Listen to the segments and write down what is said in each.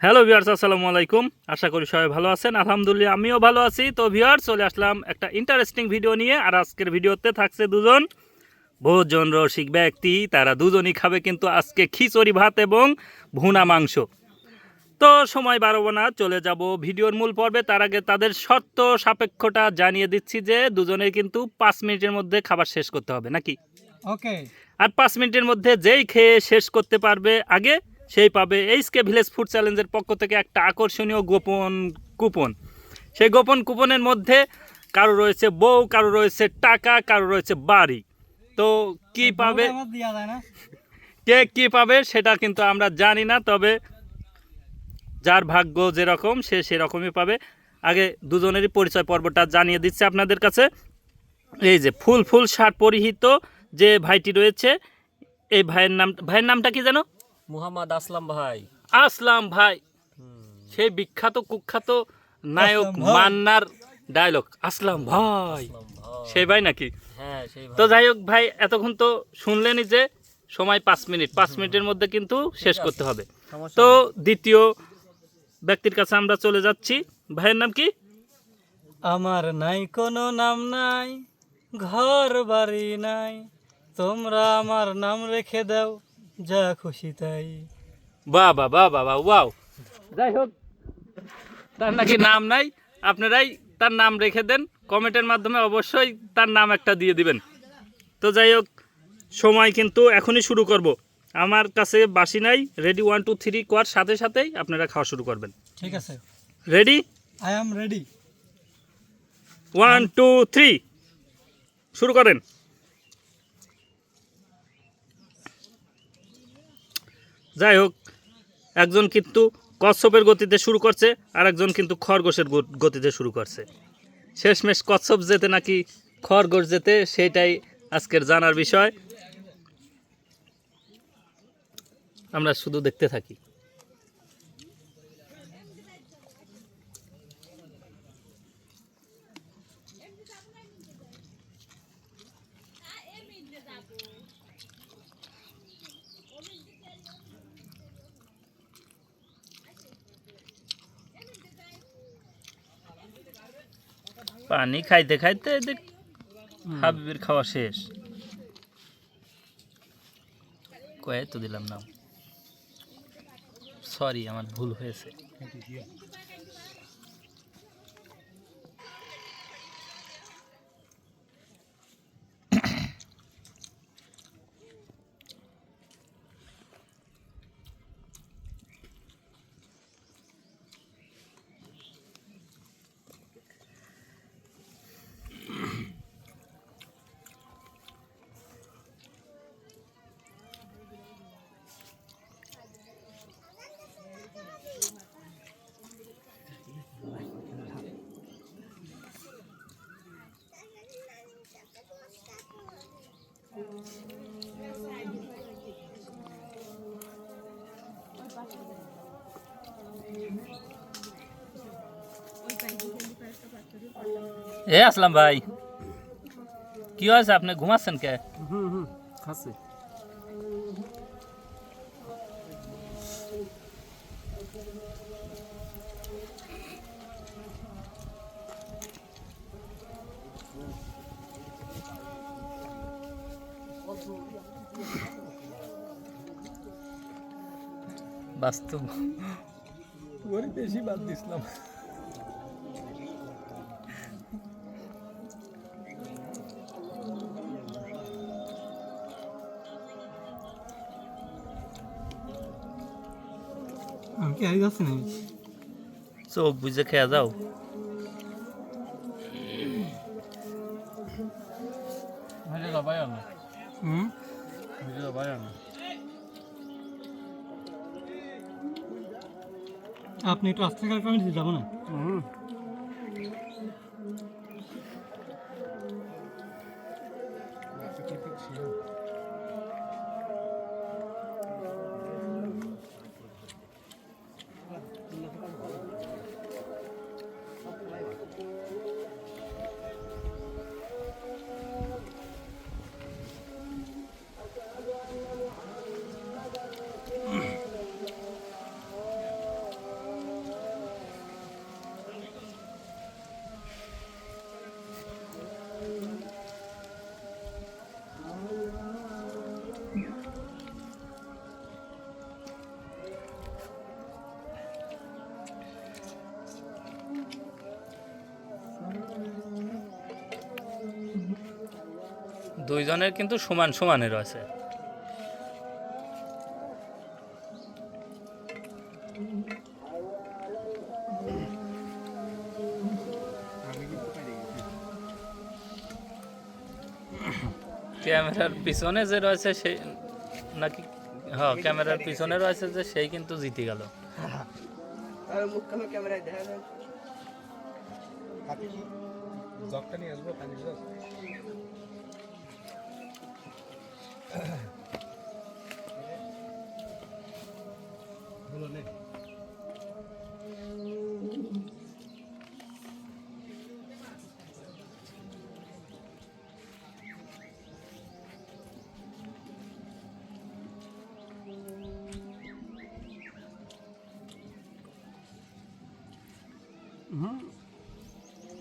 Hello viewers আসসালামু আলাইকুম। আশা করি সবাই ভালো আছেন। আলহামদুলিল্লাহ আমিও ভালো আছি। তো ভিউয়ার্স চলে আসলাম একটা ইন্টারেস্টিং ভিডিও নিয়ে। আর আজকের ভিডিওতে থাকছে দুজন। ভোজন রসিক ব্যক্তি তারা দুজনই খাবে কিন্তু আজকে খিচুড়ি ভাত এবং ভুনা মাংস। তো সময় বাড়াবো না চলে যাব ভিডিওর মূল পর্বে। তার আগে তাদের শর্ত সাপেক্ষটা জানিয়ে দিচ্ছি যে দুজনের কিন্তু পাঁচ মিনিটের মধ্যে খাবার শেষ করতে হবে নাকি? ওকে আর পাঁচ মিনিটের মধ্যে যেই খেয়ে শেষ করতে পারবে আগে সেই পাবে এইচকে ভিলেজ ফুড চ্যালেঞ্জের পক্ষ থেকে একটা আকর্ষণীয় গোপন কুপন। সেই গোপন কুপনের মধ্যে কারও রয়েছে বউ কারও রয়েছে টাকা কারও রয়েছে বাড়ি। তো কি পাবে? কে কি পাবে সেটা কিন্তু আমরা জানি না তবে যার ভাগ্য যেরকম সে সেরকমই পাবে। আগে দুজনেরই পরিচয় পর্বটা জানিয়ে দিচ্ছে আপনাদের কাছে। এই যে ফুল ফুল শার্ট পরিহিত যে ভাইটি রয়েছে এই ভাইয়ের নাম ভাইয়ের নামটা কি জানো মুহাম্মদ আসলাম ভাই। আসলাম ভাই। সেই বিখ্যাত কুখ্যাত নায়ক মান্নার ডায়লগ আসলাম ভাই। সেই ভাই নাকি? হ্যাঁ তো যাই হোক ভাই এতক্ষণ তো শুনলেনি যে সময় পাঁচ মিনিট। পাঁচ মিনিটের মধ্যে কিন্তু শেষ করতে হবে। তো দ্বিতীয় ব্যক্তির কাছে আমরা চলে যাচ্ছি। ভাইয়ের নাম কি? আমার নাই কোনো নাম নাই ঘর বাড়ি নাই। তোমরা আমার নাম রেখে দাও। যা খুশি তাই। বাহ বাহ বাহ বাহ বাহ ওয়াও। যাই হোক তার নাকি নাম নাই। আপনারাই তার নাম রেখে দেন। কমেন্টের মাধ্যমে অবশ্যই তার নাম একটা দিয়ে দিবেন। তো যাই হোক সময় কিন্তু এখনই শুরু করব। আমার কাছে বাসি নাই। রেডি ওয়ান টু থ্রি কোয়ার সাথে সাথেই আপনারা খাওয়া শুরু করবেন। ঠিক আছে। Ready I am ready one two three শুরু করেন। যাই হোক, একজন কিন্তু কচ্ছপের গতিতে শুরু করছে, আর একজন কিন্তু খরগোশের গতিতে শুরু করছে। শেষমেশ কচ্ছপ যেতে নাকি খরগোশ যেতে সেটাই আজকের জানার বিষয়। আমরা শুধু দেখতে থাকি। পানি খাইতে খাইতে দেখ হাবিবের খাওয়া শেষ। কয়ে তো দিলাম নাম সরি আমার ভুল হয়েছে। এ আসলাম ভাই কি হয়েছে আপনি ঘুমাচ্ছেন কে হুম হুম খাচ্ছে বাস্তব ওরে বেশি বাদ দিছিলাম খেয়াই যাচ্ছে না চোখ বুঝে খেয়া যাও হুম আপনি একটু আস্তে কার কারণে দিতে যাব না হুম দুইজনের কিন্তু সমান সমানে রয়েছে ক্যামেরার পিছনে যে রয়েছে সেই নাকি হ্যাঁ ক্যামেরার পিছনে রয়েছে যে সেই কিন্তু জিতে গেল। ক্যামেরায় দেখা যায়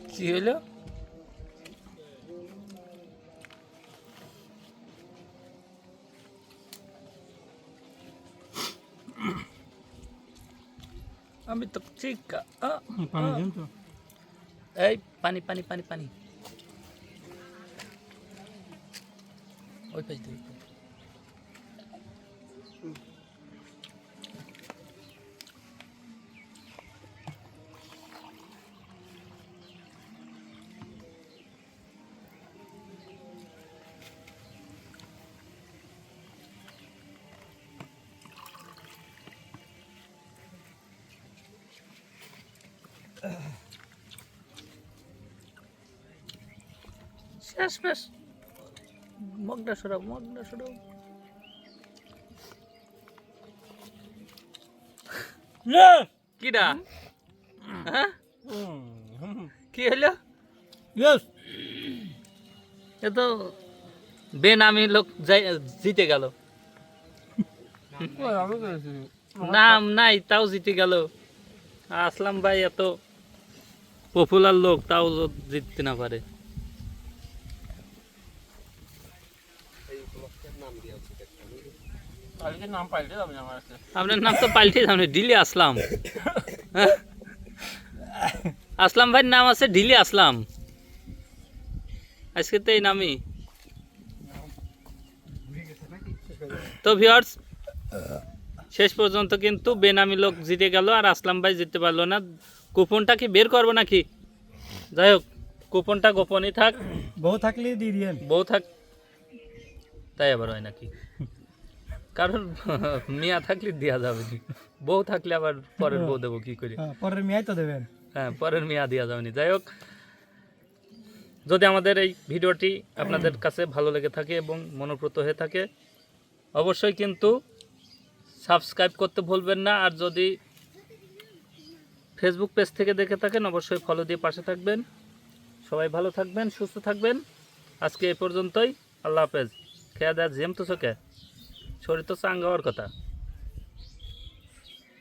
কি হইল আমি তো ঠিক আ- পানি দিন তো। এই পানি পানি পানি পানি। ওই পাশ দিয়ে। শেষ শেষ। মগটা সরাও মগটা সরাও। কিডা? হ্যাঁ? কি হলো? এ তো বেনামি লোক যাই জিতে গেল। নাম নাই তাও জিতে গেল। আসলাম ভাই এত পপুলার লোক তাও জিততে না পারে। আপনার নাম তো পাল্টে যাবে ডিলি আসলাম। হ্যাঁ? আসলাম ভাইয়ের নাম আছে ডিলি আসলাম। আজকে তো এই নামই। তো ভিওর্স শেষ পর্যন্ত কিন্তু বেনামি লোক জিতে গেল আর আসলাম ভাই জিততে পারল না। কুপনটা কি বের করব নাকি? যাই হোক কুপনটা গোপনই থাক। বউ থাকলে দিয়ে দিয়েন। বউ থাক তাই আবার হয় নাকি? কারণ মিয়া থাকলে দেওয়া যাবে না। বউ থাকলে আবার পরের বউ দেবো কি করে? হ্যাঁ পরের মেয়াই তো দেবেন। হ্যাঁ পরের মেয়া দেওয়া যাবে না। যাই হোক যদি আমাদের এই ভিডিওটি আপনাদের কাছে ভালো লেগে থাকে এবং মনোপ্রত হয়ে থাকে অবশ্যই কিন্তু সাবস্ক্রাইব করতে ভুলবেন না। আর যদি ফেসবুক পেজ থেকে দেখে থাকেন, অবশ্যই ফলো দিয়ে পাশে থাকবেন। সবাই ভালো থাকবেন, সুস্থ থাকবেন। আজকে এ পর্যন্তই। আল্লাহ হাফেজ। খেয়া দেয়া জেম তো চোখে। শরীর তো চাঙ্গাওয়ার কথা।